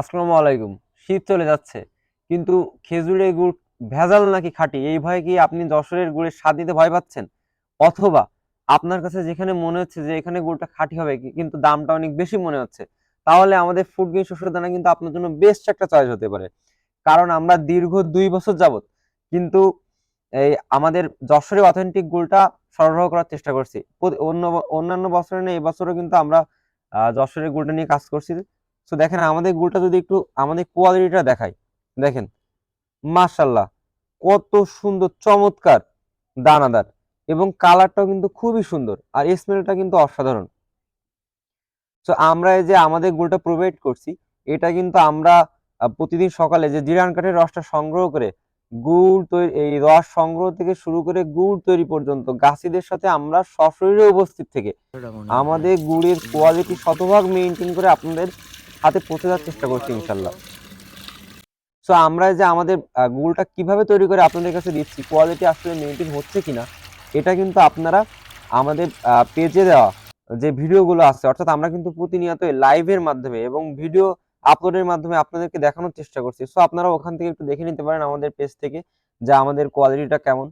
আসসালামু আলাইকুম। শীত চলে যাচ্ছে, কিন্তু খেজুরের গুড় ভেজাল নাকি খাঁটি? এই ভয়ে কি আপনি যশোরের গুড়ের স্বাদ নিতে ভয় পাচ্ছেন? অথবা আপনার কাছে যেখানে মনে হচ্ছে যে এখানে গুড়টা খাঁটি হবে কিন্তু দামটা অনেক বেশি মনে হচ্ছে, তাহলে আমাদের ফুড গ্রেন শস্যের দানা কিন্তু আপনার জন্য বেস্ট একটা চয়েস হতে পারে। কারণ আমরা দীর্ঘ দুই বছর যাবত কিন্তু এই আমাদের যশোরের অথেন্টিক গুড়টা সরবরাহ করার চেষ্টা করছি। অন্য অন্যান্য বছরে নেই এবছরও কিন্তু আমরা যশোরের গুড়টা নিয়ে কাজ করছি। তো দেখেন আমাদের গুড়টা যদি একটু আমাদের কোয়ালিটিটা দেখাই। দেখেন মাশাল্লাহ কত সুন্দর চমৎকার দানাদার। এবং কালারটাও কিন্তু খুবই সুন্দর আর স্মেলটা কিন্তু অসাধারণ। তো আমরা এই যে আমাদের গুড়টা প্রোভাইড করছি এটা কিন্তু আমরা প্রতিদিন সকালে যে জিরান কাঠের রসটা সংগ্রহ করে গুড় তৈরি এই রস সংগ্রহ থেকে শুরু করে গুড় তৈরি পর্যন্ত গাছিদের সাথে আমরা সশরীরে উপস্থিত থেকে আমাদের গুড়ের কোয়ালিটি শতভাগ মেনটেন করে আপনাদের হাতে পৌঁছে দেওয়ার চেষ্টা করছি ইনশাল্লাহ। সো আমরা যে আমাদের গুড়টা কীভাবে তৈরি করে আপনাদের কাছে দিচ্ছি কোয়ালিটি আসলে মেনটেন হচ্ছে কিনা, এটা কিন্তু আপনারা আমাদের পেজে দেওয়া যে ভিডিওগুলো আছে, অর্থাৎ আমরা কিন্তু প্রতিনিয়ত লাইভের মাধ্যমে এবং ভিডিও আপলোডের মাধ্যমে আপনাদেরকে দেখানোর চেষ্টা করছি। সো আপনারা ওখান থেকে একটু দেখে নিতে পারেন আমাদের পেজ থেকে যে আমাদের কোয়ালিটিটা কেমন।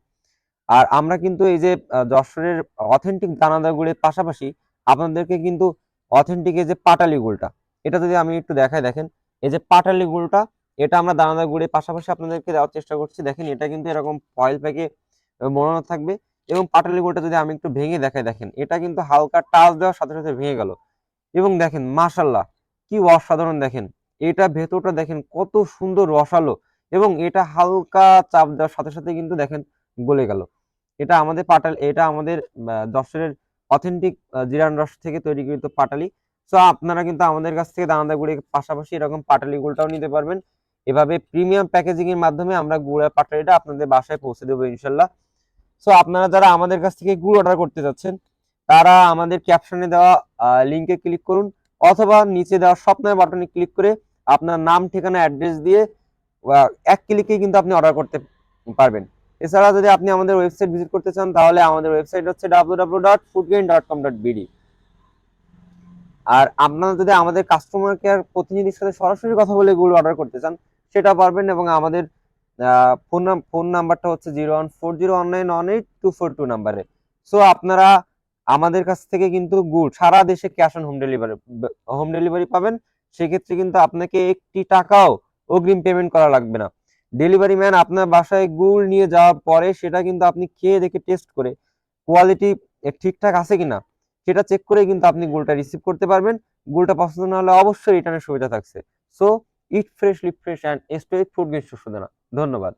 আর আমরা কিন্তু এই যে যশোরের অথেন্টিক দানাদার গুড়ের পাশাপাশি আপনাদেরকে কিন্তু অথেন্টিক যে পাটালি গুড়টা এটা যদি আমি একটু দেখাই, দেখেন, এই যে পাটালি গুড়টা, এটা আমরা দানাদার গুড়ের পাশাপাশি আপনাদেরকে দেওয়ার চেষ্টা করছি। দেখেন, এটা কিন্তু এরকম ফয়েল প্যাকে মোড়ানো থাকবে এবং পাটালি গুড়টা যদি আমি একটু ভেঙে দেখাই, দেখেন, এটা কিন্তু হালকা টাচ দেওয়ার সাথে সাথে ভেঙে গেল। এবং দেখেন মাশাল্লাহ কি অসাধারণ, দেখেন, এটা ভেতরটা দেখেন, কত সুন্দর রসালো এবং এটা হালকা চাপ দেওয়ার সাথে সাথে কিন্তু দেখেন, গলে গেল। এটা আমাদের পাটাল, এটা আমাদের যশোরের অথেন্টিক জিরান রস থেকে তৈরি তৈরিকৃত পাটালি। সো আপনারা কিন্তু আমাদের কাছ থেকে দানাদার গুড়ের পাশাপাশি এরকম পাটালি গুড়টাও নিতে পারবেন। এভাবে প্রিমিয়াম প্যাকেজিং এর মাধ্যমে আমরা গুড়ের পাটালিটা আপনাদের বাসায় পৌঁছে দেবো ইনশাল্লাহ। সো আপনারা যারা আমাদের কাছ থেকে গুড় অর্ডার করতে যাচ্ছেন, তারা আমাদের ক্যাপশনে দেওয়া লিঙ্কে ক্লিক করুন অথবা নিচে দেওয়া স্বপ্নের বাটনে ক্লিক করে আপনার নাম, ঠিকানা অ্যাড্রেস দিয়ে এক ক্লিকে কিন্তু আপনি অর্ডার করতে পারবেন। এছাড়া যদি আপনি আমাদের ওয়েবসাইট ভিজিট করতে চান, তাহলে আমাদের ওয়েবসাইট হচ্ছে www.foodgain.com.bd আর আপনারা যদি আমাদের কাস্টমার কেয়ার প্রতিনিধির সাথে সরাসরি কথা বলে গুলো অর্ডার করতে চান, সেটা পারবেন এবং আমাদের ফোন ফোন নাম্বারটা হচ্ছে zero one four zero one nine one eight two four two নাম্বারে সো আপনারা আমাদের কাছ থেকে কিন্তু গুড়, সারা দেশে cash on home delivery home delivery পাবেন। সেক্ষেত্রে কিন্তু আপনাকে একটি টাকাও অগ্রিম পেমেন্ট করা লাগবে না। ডেলিভারি ম্যান আপনার বাসায় গুড় নিয়ে যাওয়ার পরে সেটা কিন্তু আপনি খেয়ে দেখে টেস্ট করে কোয়ালিটি ঠিকঠাক আছে কিনা। সেটা চেক করে কিন্তু আপনি গোলটা রিসিভ করতে পারবেন। গোলটা পছন্দ না হলে অবশ্যই রিটার্নের সুবিধা থাকছে। So eat fresh leaf fresh and storage food guest Sudana ধন্যবাদ।